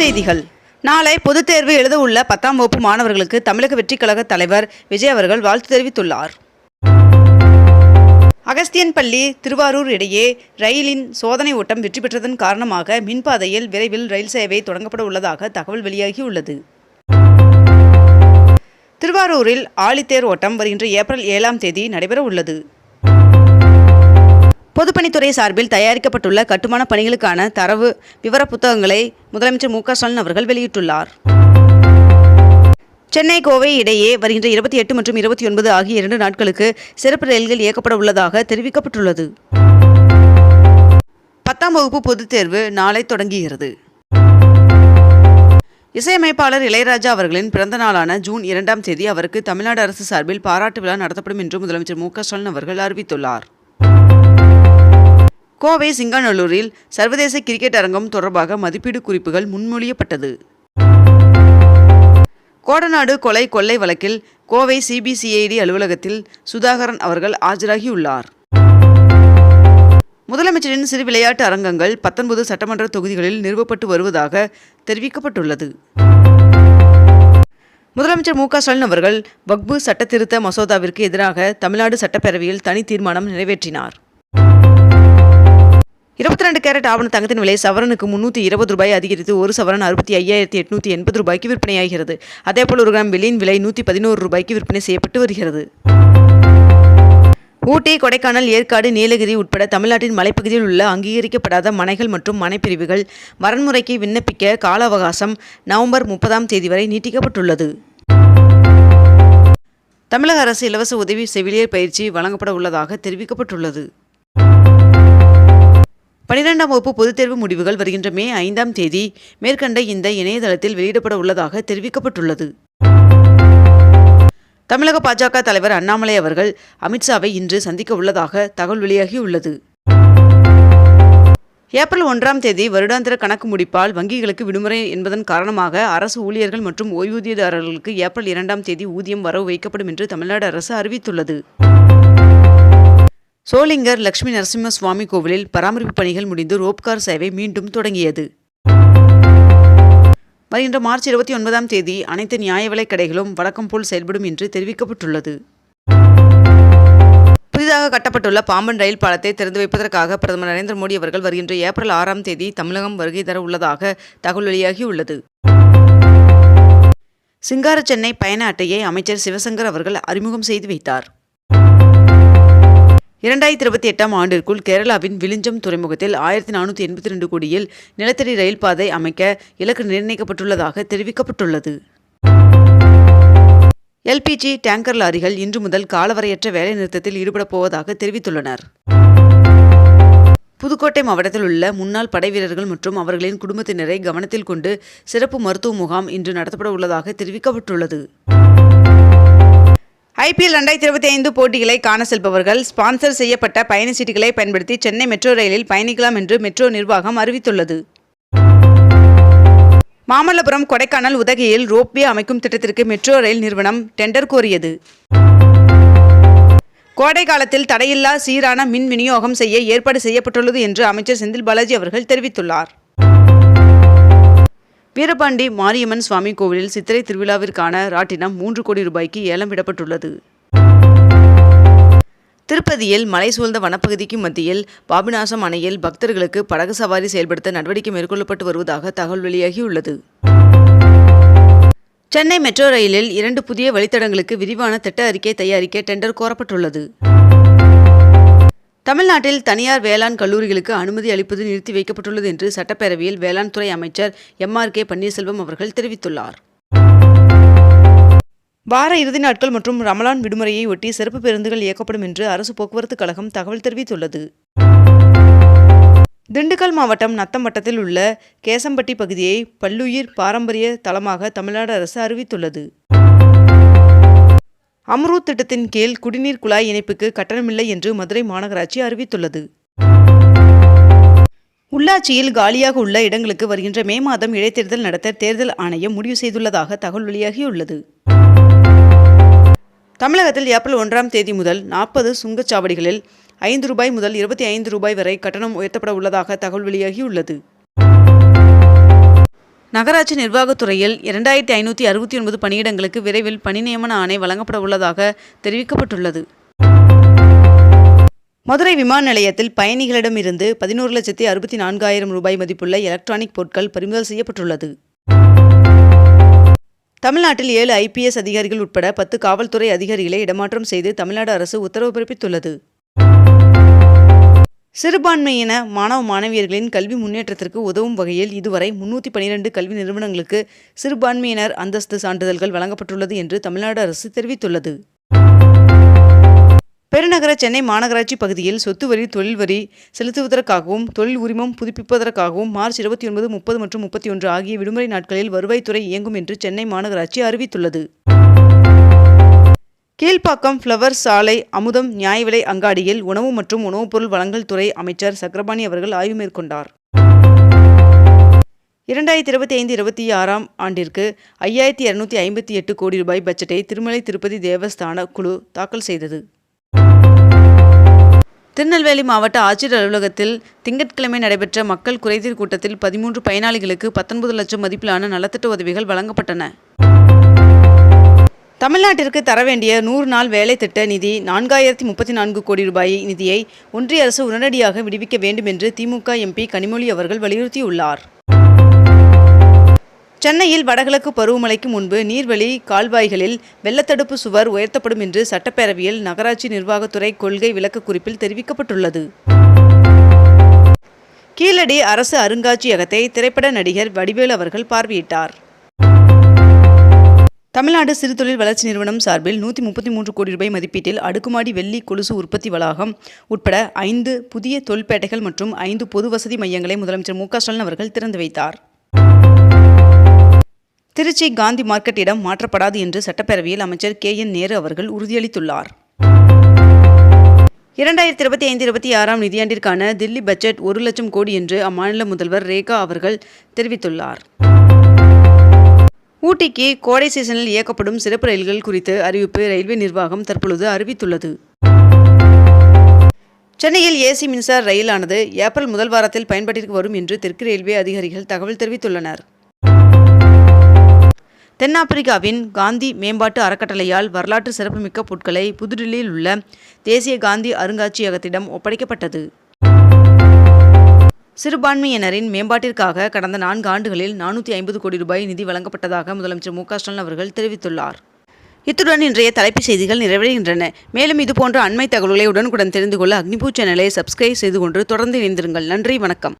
செய்திகள். நாளை பொதுத் தேர்வு எழுத உள்ள பத்தாம் வகுப்பு மாணவர்களுக்கு தமிழக வெற்றிக் கழக தலைவர் விஜய் அவர்கள் வாழ்த்து தெரிவித்துள்ளார். அகஸ்தியன் பள்ளி திருவாரூர் இடையே ரயிலின் சோதனை ஓட்டம் வெற்றி பெற்றதன் காரணமாக மின்பாதையில் விரைவில் ரயில் சேவை தொடங்கப்பட உள்ளதாக தகவல் வெளியாகியுள்ளது. திருவாரூரில் ஆழித்தேர் ஓட்டம் வருகின்ற ஏப்ரல் ஏழாம் தேதி நடைபெற உள்ளது. பொதுப்பணித்துறை சார்பில் தயாரிக்கப்பட்டுள்ள கட்டுமான பணிகளுக்கான தரவு விவர புத்தகங்களை முதலமைச்சர் மு ஸ்டாலின் அவர்கள் வெளியிட்டுள்ளார். சென்னை கோவை இடையே வருகின்ற இருபத்தி எட்டு மற்றும் இருபத்தி ஒன்பது ஆகிய இரண்டு நாட்களுக்கு சிறப்பு ரயில்கள் இயக்கப்பட உள்ளதாக தெரிவிக்கப்பட்டுள்ளது. பத்தாம் வகுப்பு பொதுத் தேர்வு நாளை தொடங்குகிறது. இசையமைப்பாளர் இளையராஜா அவர்களின் பிறந்த நாளான ஜூன் இரண்டாம் தேதி அவருக்கு தமிழ்நாடு அரசு சார்பில் பாராட்டு விழா நடத்தப்படும் என்று முதலமைச்சர் மு ஸ்டாலின் அவர்கள் அறிவித்துள்ளார். கோவை சிங்காநல்லூரில் சர்வதேச கிரிக்கெட் அரங்கம் தொடர்பாக மதிப்பீடு குறிப்புகள் முன்மொழியப்பட்டது. கோடநாடு கொலை கொள்ளை வழக்கில் கோவை சிபிசிஐடி அலுவலகத்தில் சுதாகரன் அவர்கள் ஆஜராகியுள்ளார். முதலமைச்சரின் சிறு விளையாட்டு அரங்கங்கள் பத்தொன்பது சட்டமன்ற தொகுதிகளில் நிறுவப்பட்டு வருவதாக தெரிவிக்கப்பட்டுள்ளது. முதலமைச்சர் மு க ஸ்டாலின் அவர்கள் வக்பு சட்டத்திருத்த மசோதாவிற்கு எதிராக தமிழ்நாடு சட்டப்பேரவையில் தனி தீர்மானம் நிறைவேற்றினார். இருபத்தி ரெண்டு கேரட் ஆவண தங்கத்தின் விலை சவரனுக்கு முன்னூற்றி இருபது ரூபாய் அதிகரித்து ஒரு சவரன் அறுபத்தி ஐயாயிரத்தி எட்நூற்றி எண்பது ரூபாய்க்கு விற்பனையாகிறது. அதேபோல் ஒரு கிராம் வெள்ளியின் விலை நூற்றி பதினோரு ரூபாய்க்கு விற்பனை செய்யப்பட்டு வருகிறது. ஊட்டி கொடைக்கானல் ஏற்காடு நீலகிரி உட்பட தமிழ்நாட்டின் மலைப்பகுதியில் உள்ள அங்கீகரிக்கப்படாத மனைகள் மற்றும் மனைப்பிரிவுகள் வரன்முறைக்கு விண்ணப்பிக்க கால அவகாசம் நவம்பர் முப்பதாம் தேதி வரை நீட்டிக்கப்பட்டுள்ளது. தமிழக அரசு இலவச உதவி செவிலியர் பயிற்சி வழங்கப்பட உள்ளதாக தெரிவிக்கப்பட்டுள்ளது. பனிரெண்டாம் வகுப்பு பொதுத் தேர்வு முடிவுகள் வருகின்ற மே ஐந்தாம் தேதி மேற்கண்ட இந்த இணையதளத்தில் வெளியிடப்பட உள்ளதாக தெரிவிக்கப்பட்டுள்ளது. தமிழக பாஜக தலைவர் அண்ணாமலை அவர்கள் அமித்ஷாவை இன்று சந்திக்க உள்ளதாக தகவல் வெளியாகியுள்ளது. ஏப்ரல் ஒன்றாம் தேதி வருடாந்திர கணக்கு முடிப்பால் வங்கிகளுக்கு விடுமுறை என்பதன் காரணமாக அரசு ஊழியர்கள் மற்றும் ஓய்வூதியதாரர்களுக்கு ஏப்ரல் இரண்டாம் தேதி ஊதியம் வரவு வைக்கப்படும் என்று தமிழ்நாடு அரசு அறிவித்துள்ளது. சோளிங்கர் லட்சுமி நரசிம்ம சுவாமி கோவிலில் பராமரிப்பு பணிகள் முடிந்து ரோப்கார் சேவை மீண்டும் தொடங்கியது. வருகின்ற மார்ச் இருபத்தி ஒன்பதாம் தேதி அனைத்து நியாய விலைக் கடைகளும் வழக்கம் போல் செயல்படும் என்று தெரிவிக்கப்பட்டுள்ளது. புதிதாக கட்டப்பட்டுள்ள பாம்பன் ரயில் பாலத்தை திறந்து வைப்பதற்காக பிரதமர் நரேந்திர மோடி அவர்கள் வருகின்ற ஏப்ரல் ஆறாம் தேதி தமிழகம் வருகை தர உள்ளதாக தகவல் வெளியாகியுள்ளது. சிங்கார சென்னை பயண அட்டையை அமைச்சர் சிவசங்கர் அவர்கள் அறிமுகம் செய்து வைத்தார். இரண்டாயிரத்தி இருபத்தி எட்டாம் ஆண்டிற்குள் கேரளாவின் விளிஞ்சம் துறைமுகத்தில் ஆயிரத்தி நானூற்றி எண்பத்தி ரெண்டு கோடியில் நிலத்தடி ரயில் பாதை அமைக்க இலக்கு நிர்ணயிக்கப்பட்டுள்ளதாக தெரிவிக்கப்பட்டுள்ளது. எல்பிஜி டேங்கர் லாரிகள் இன்று முதல் காலவரையற்ற வேலைநிறுத்தத்தில் ஈடுபடப் போவதாக தெரிவித்துள்ளனர். புதுக்கோட்டை மாவட்டத்தில் உள்ள முன்னாள் படை வீரர்கள் மற்றும் அவர்களின் குடும்பத்தினரை கவனத்தில் கொண்டு சிறப்பு மருத்துவ முகாம் இன்று நடத்தப்பட உள்ளதாக தெரிவிக்கப்பட்டுள்ளது. ஐபிஎல் ரெண்டாயிரத்தி இருபத்தி ஐந்து போட்டிகளை காண செல்பவர்கள் ஸ்பான்சர் செய்யப்பட்ட பயண சீட்டுகளை பயன்படுத்தி சென்னை மெட்ரோ ரயிலில் பயணிக்கலாம் என்று மெட்ரோ நிர்வாகம் அறிவித்துள்ளது. மாமல்லபுரம் கொடைக்கானல் உதகையில் ரோப்வே அமைக்கும் திட்டத்திற்கு மெட்ரோ ரயில் நிறுவனம் டெண்டர் கோரியது. கோடை காலத்தில் தடையில்லா சீரான மின் விநியோகம் செய்ய ஏற்பாடு செய்யப்பட்டுள்ளது என்று அமைச்சர் செந்தில் பாலாஜி அவர்கள் தெரிவித்துள்ளார். வீரபாண்டி மாரியம்மன் சுவாமி கோவிலில் சித்திரை திருவிழாவிற்கான ராட்டினம் மூன்று கோடி ரூபாய்க்கு ஏலம் விடப்பட்டுள்ளது. திருப்பதியில் மலை சூழ்ந்த வனப்பகுதிக்கு மத்தியில் பாபிநாசம் அணையில் பக்தர்களுக்கு படகு சவாரி செயல்படுத்த நடவடிக்கை மேற்கொள்ளப்பட்டு வருவதாக தகவல் வெளியாகியுள்ளது. சென்னை மெட்ரோ ரயிலில் இரண்டு புதிய வழித்தடங்களுக்கு விரிவான திட்ட அறிக்கை தயாரிக்க டெண்டர் கோரப்பட்டுள்ளது. தமிழ்நாட்டில் தனியார் வேளாண் கல்லூரிகளுக்கு அனுமதி அளிப்பது நிறுத்தி வைக்கப்பட்டுள்ளது என்று சட்டப்பேரவையில் வேளாண் துறை அமைச்சர் எம் ஆர் கே பன்னீர்செல்வம் அவர்கள் தெரிவித்துள்ளார். வார இறுதி நாட்கள் மற்றும் ரமலான் விடுமுறையை ஒட்டி சிறப்பு பேருந்துகள் இயக்கப்படும் என்று அரசு போக்குவரத்து கழகம் தகவல் தெரிவித்துள்ளது. திண்டுக்கல் மாவட்டம் நத்தம் வட்டத்தில் உள்ள கேசம்பட்டி பகுதியை பல்லுயிர் பாரம்பரிய தளமாக தமிழ்நாடு அரசு அறிவித்துள்ளது. அம்ரூத் திட்டத்தின் கீழ் குடிநீர் குழாய் இணைப்புக்கு கட்டணமில்லை என்று மதுரை மாநகராட்சி அறிவித்துள்ளது. உள்ளாட்சியில் காலியாக உள்ள இடங்களுக்கு வருகின்ற மே மாதம் இடைத்தேர்தல் நடத்த தேர்தல் ஆணையம் முடிவு செய்துள்ளதாக தகவல் வெளியாகியுள்ளது. தமிழகத்தில் ஏப்ரல் ஒன்றாம் தேதி முதல் நாற்பது சுங்கச்சாவடிகளில் ஐந்து ரூபாய் முதல் இருபத்தி ஐந்து ரூபாய் வரை கட்டணம் உயர்த்தப்பட உள்ளதாக தகவல் வெளியாகியுள்ளது. நகராட்சி நிர்வாகத்துறையில் இரண்டாயிரத்தி ஐநூற்றி அறுபத்தி ஒன்பது பணியிடங்களுக்கு விரைவில் பணி நியமன ஆணை வழங்கப்பட உள்ளதாக தெரிவிக்கப்பட்டுள்ளது. மதுரை விமான நிலையத்தில் பயணிகளிடமிருந்து பதினோரு லட்சத்தி அறுபத்தி நான்காயிரம் ரூபாய் மதிப்புள்ள எலக்ட்ரானிக் பொருட்கள் பறிமுதல் செய்யப்பட்டுள்ளது. தமிழ்நாட்டில் ஏழு ஐபிஎஸ் அதிகாரிகள் உட்பட பத்து காவல்துறை அதிகாரிகளை இடமாற்றம் செய்து தமிழ்நாடு அரசு உத்தரவு பிறப்பித்துள்ளது. சிறுபான்மையின மாணவ மாணவியர்களின் கல்வி முன்னேற்றத்திற்கு உதவும் வகையில் இதுவரை முன்னூற்றி பனிரெண்டு கல்வி நிறுவனங்களுக்கு சிறுபான்மையினர் அந்தஸ்து சான்றிதழ்கள் வழங்கப்பட்டுள்ளது என்று தமிழ்நாடு அரசு தெரிவித்துள்ளது. பெருநகர சென்னை மாநகராட்சி பகுதியில் சொத்து வரி தொழில் வரி செலுத்துவதற்காகவும் தொழில் உரிமம் புதுப்பிப்பதற்காகவும் மார்ச் இருபத்தி ஒன்பது முப்பது மற்றும் முப்பத்தி ஒன்று ஆகிய விடுமுறை நாட்களில் வருவாய்த்துறை இயங்கும் என்று சென்னை மாநகராட்சி அறிவித்துள்ளது. கீழ்ப்பாக்கம் ஃப்ளவர் சாலை அமுதம் நியாய விலை அங்காடியில் உணவு மற்றும் உணவுப் பொருள் வழங்கல் துறை அமைச்சர் சக்கரபாணி அவர்கள் ஆய்வு மேற்கொண்டார். இரண்டாயிரத்தி இருபத்தி ஐந்து இருபத்தி ஆறாம் ஆண்டிற்கு ஐயாயிரத்தி இரநூத்தி ஐம்பத்தி எட்டு கோடி ரூபாய் பட்ஜெட்டை திருமலை திருப்பதி தேவஸ்தான குழு தாக்கல் செய்தது. திருநெல்வேலி மாவட்ட ஆட்சியர் அலுவலகத்தில் திங்கட்கிழமை நடைபெற்ற மக்கள் குறைதீர் கூட்டத்தில் பதிமூன்று பயனாளிகளுக்கு பத்தொன்பது லட்சம் மதிப்பிலான நலத்திட்ட உதவிகள் வழங்கப்பட்டன. தமிழ்நாட்டிற்கு தர வேண்டிய நூறு நாள் வேலை திட்ட நிதி நான்காயிரத்தி முப்பத்தி நான்கு கோடி ரூபாய் நிதியை ஒன்றிய அரசு உடனடியாக விடுவிக்க வேண்டும் என்று திமுக எம்பி கனிமொழி அவர்கள் வலியுறுத்தியுள்ளார். சென்னையில் வடகிழக்கு பருவமழைக்கு முன்பு நீர்வழி கால்வாய்களில் வெள்ளத்தடுப்பு சுவர் உயர்த்தப்படும் என்று சட்டப்பேரவையில் நகராட்சி நிர்வாகத்துறை கொள்கை விளக்க குறிப்பில் தெரிவிக்கப்பட்டுள்ளது. கீழடி அரசு அருங்காட்சியகத்தை திரைப்பட நடிகர் வடிவேல் அவர்கள் பார்வையிட்டார். தமிழ்நாடு சிறுதொழில் வளர்ச்சி நிறுவனம் சார்பில் நூற்றி முப்பத்தி மூன்று கோடி ரூபாய் மதிப்பீட்டில் அடுக்குமாடி வெள்ளி கொலுசு உற்பத்தி வளாகம் உட்பட ஐந்து புதிய தொழிற்பேட்டைகள் மற்றும் ஐந்து பொது வசதி மையங்களை முதலமைச்சர் மு ஸ்டாலின் அவர்கள் திறந்து வைத்தார். திருச்சி காந்தி மார்க்கெட் இடம் மாற்றப்படாது என்று சட்டப்பேரவையில் அமைச்சர் கே என் நேரு அவர்கள் உறுதியளித்துள்ளார். இரண்டாயிரத்தி இருபத்தி ஐந்து இருபத்தி ஆறாம் நிதியாண்டிற்கான தில்லி பட்ஜெட் ஒரு லட்சம் கோடி என்று அம்மாநில முதல்வர் ரேகா அவர்கள் தெரிவித்துள்ளார். ஊட்டிக்கு கோடை சீசனில் இயக்கப்படும் சிறப்பு ரயில்கள் குறித்து அறிவிப்பு ரயில்வே நிர்வாகம் தற்பொழுது அறிவித்துள்ளது. சென்னையில் ஏசி மின்சார ரயிலானது ஏப்ரல் முதல் வாரத்தில் பயன்பாட்டிற்கு வரும் என்று தெற்கு ரயில்வே அதிகாரிகள் தகவல் தெரிவித்துள்ளனர். தென்னாப்பிரிக்காவின் காந்தி மேம்பாட்டு அறக்கட்டளையால் வரலாற்று சிறப்புமிக்க பொருட்களை புதுடில்லியில் உள்ள தேசிய காந்தி அருங்காட்சியகத்திடம் ஒப்படைக்கப்பட்டது. சிறுபான்மையினரின் மேம்பாட்டிற்காக கடந்த நான்கு ஆண்டுகளில் நானூற்றி ஐம்பது கோடி ரூபாய் நிதி வழங்கப்பட்டதாக முதலமைச்சர் மு ஸ்டாலின் அவர்கள் தெரிவித்துள்ளார். இத்துடன் இன்றைய தலைப்புச் செய்திகள் நிறைவடைகின்றன. மேலும் இதுபோன்ற அண்மை தகவல்களை உடனுக்குடன் தெரிந்து கொள்ள அக்னிபூ சேனலை சப்ஸ்கிரைப் செய்து கொண்டு தொடர்ந்து இணைந்திருங்கள். நன்றி வணக்கம்.